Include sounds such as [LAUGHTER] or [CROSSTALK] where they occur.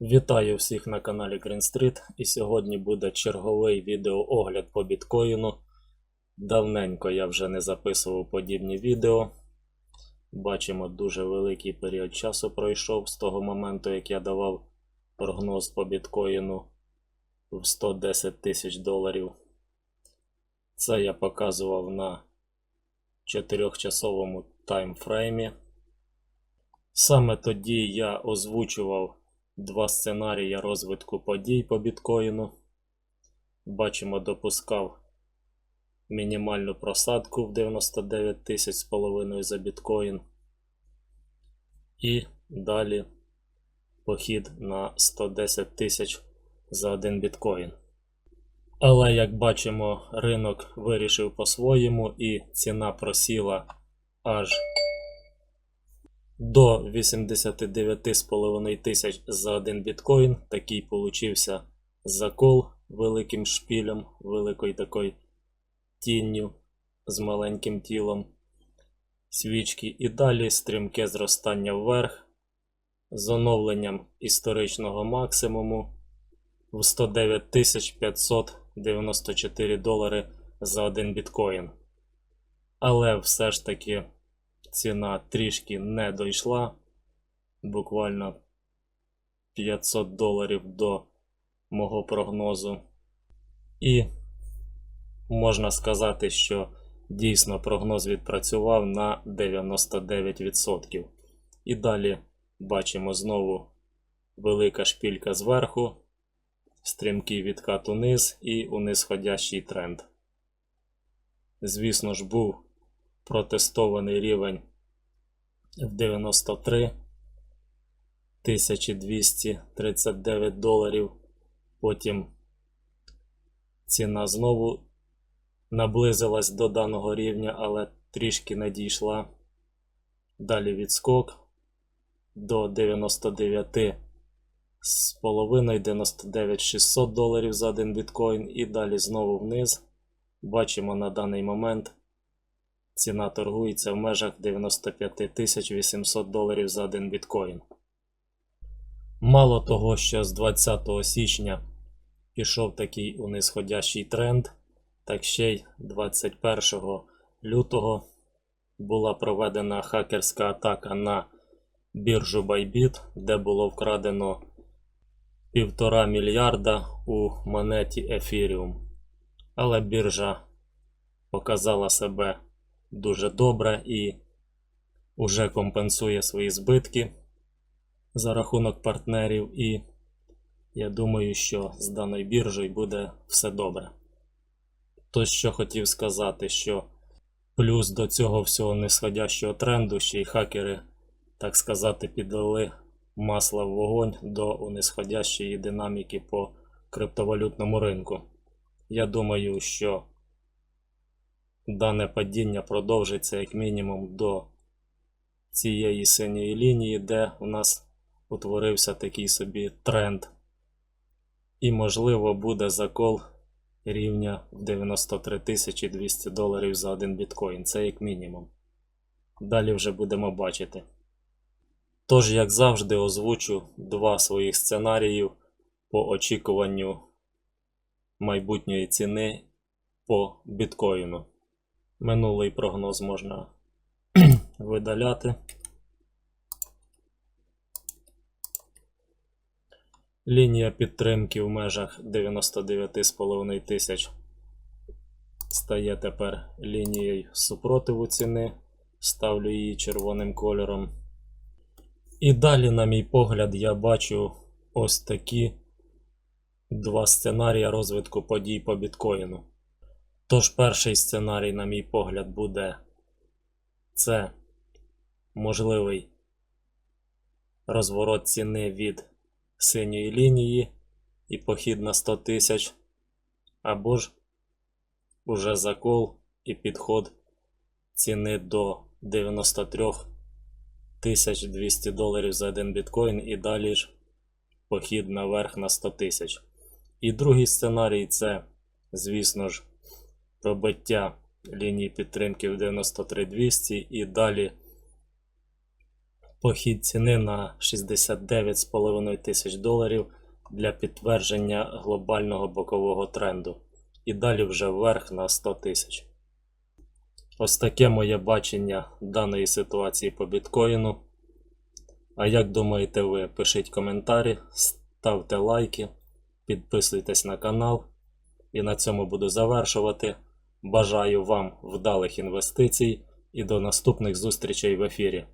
Вітаю всіх на каналі Green Street і сьогодні буде черговий відеоогляд по біткоїну. Давненько я вже не записував подібні відео. Бачимо, дуже великий період часу пройшов з того моменту, як я давав прогноз по біткоїну в 110 тисяч доларів. Це я показував на 4-часовому таймфреймі. Саме тоді я озвучував два сценарії розвитку подій по біткоїну. Бачимо, допускав мінімальну просадку в 99 тисяч з половиною за біткоін. І далі похід на 110 тисяч за один біткоін. Але як бачимо, ринок вирішив по-своєму і ціна просіла аж до 89,5 тисяч за один біткоін. Такий получився закол великим шпілем, великою такою тінню з маленьким тілом свічки. І далі стрімке зростання вверх з оновленням історичного максимуму в 109 594 долари за один біткоін. Але все ж таки ціна трішки не дійшла. Буквально 500 доларів до мого прогнозу. І можна сказати, що дійсно прогноз відпрацював на 99%. І далі бачимо знову велика шпілька зверху, стрімкий відкат униз і унисходящий тренд. Звісно ж, був протестований рівень в 93 239 доларів. Потім ціна знову наблизилась до даного рівня, але трішки не дійшла. Далі відскок до 99 з половиною 99 600 доларів за один біткоін і далі знову вниз. Бачимо на даний момент ціна торгується в межах 95 800 доларів за один біткоін. Мало того, що з 20 січня пішов такий унисходящий тренд, так ще й 21 лютого була проведена хакерська атака на біржу Bybit, де було вкрадено півтора мільярда у монеті Ethereum. Але біржа показала себе дуже добре і уже компенсує свої збитки за рахунок партнерів. І я думаю, що з даною біржею буде все добре. То, що хотів сказати, що плюс до цього всього нисходящого тренду ще й хакери, так сказати, піддали масла в вогонь до унисходящої динаміки по криптовалютному ринку. Я думаю, що дане падіння продовжиться як мінімум до цієї синьої лінії, де у нас утворився такий собі тренд. І, можливо, буде закол рівня в 93 200 доларів за один біткоін. Це як мінімум. Далі вже будемо бачити. Тож, як завжди, озвучу два своїх сценаріїв по очікуванню майбутньої ціни по біткоїну. Минулий прогноз можна [CLEARS THROAT] видаляти. Лінія підтримки в межах 99,5 тисяч стає тепер лінією супротиву ціни. Ставлю її червоним кольором. І далі, на мій погляд, я бачу ось такі два сценарії розвитку подій по біткоїну. Тож перший сценарій, на мій погляд, буде це можливий розворот ціни від синьої лінії і похід на 100 тисяч, або ж уже закол і підход ціни до 93 тисяч 200 доларів за один біткоін і далі ж похід наверх на 100 тисяч. І другий сценарій це, звісно ж, пробиття лінії підтримки в 93 200 і далі похід ціни на 69,5 тисяч доларів для підтвердження глобального бокового тренду. І далі вже вверх на 100 тисяч. Ось таке моє бачення даної ситуації по біткоїну. А як думаєте ви? Пишіть коментарі, ставте лайки, підписуйтесь на канал. І на цьому буду завершувати. Бажаю вам вдалих інвестицій і до наступних зустрічей в ефірі.